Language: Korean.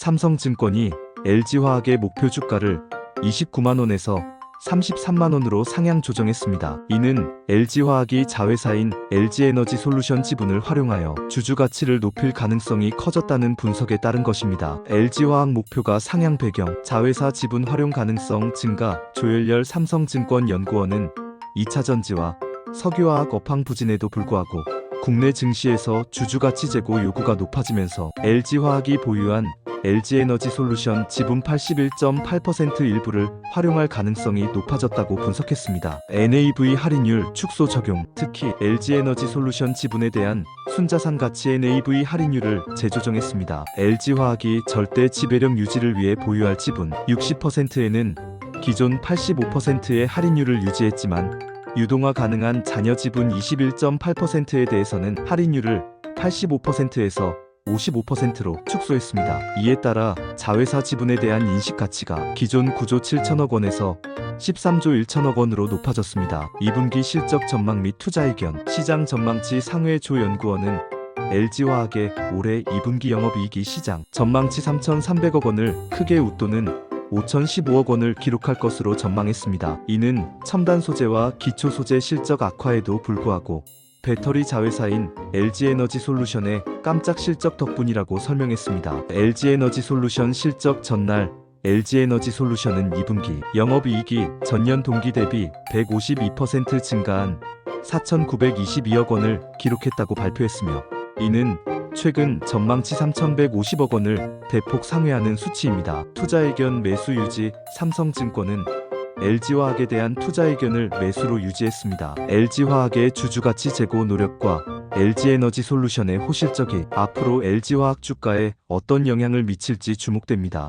삼성증권이 LG화학의 목표 주가를 29만원에서 33만원으로 상향 조정했습니다. 이는 LG화학이 자회사인 LG에너지 솔루션 지분을 활용하여 주주 가치를 높일 가능성이 커졌다는 분석에 따른 것입니다. LG화학 목표가 상향 배경, 자회사 지분 활용 가능성 증가, 조열열 삼성증권 연구원은 2차 전지와 석유화학 업황 부진에도 불구하고 국내 증시에서 주주가치 제고 요구가 높아지면서 LG화학이 보유한 LG에너지 솔루션 지분 81.8% 일부를 활용할 가능성이 높아졌다고 분석했습니다. NAV 할인율 축소 적용, 특히 LG에너지 솔루션 지분에 대한 순자산 가치 NAV 할인율을 재조정했습니다. LG화학이 절대 지배력 유지를 위해 보유할 지분 60%에는 기존 85%의 할인율을 유지했지만 유동화 가능한 잔여 지분 21.8%에 대해서는 할인율을 85%에서 55%로 축소했습니다. 이에 따라 자회사 지분에 대한 인식 가치가 기존 9조 7천억 원에서 13조 1천억 원으로 높아졌습니다. 2분기 실적 전망 및 투자 의견, 시장 전망치 상회 조 연구원은 LG화학의 올해 2분기 영업이익이 시장 전망치 3,300억 원을 크게 웃도는 5,015억 원을 기록할 것으로 전망했습니다. 이는 첨단 소재와 기초 소재 실적 악화에도 불구하고 배터리 자회사인 LG에너지 솔루션의 깜짝 실적 덕분이라고 설명했습니다. LG에너지 솔루션 실적 전날 LG에너지 솔루션은 2분기 영업이익이 전년 동기 대비 152% 증가한 4,922억 원을 기록했다고 발표했으며 이는 최근 전망치 3,150억 원을 대폭 상회하는 수치입니다. 투자 의견 매수 유지 삼성증권은 LG화학에 대한 투자 의견을 매수로 유지했습니다. LG화학의 주주가치 제고 노력과 LG에너지 솔루션의 호실적이 앞으로 LG화학 주가에 어떤 영향을 미칠지 주목됩니다.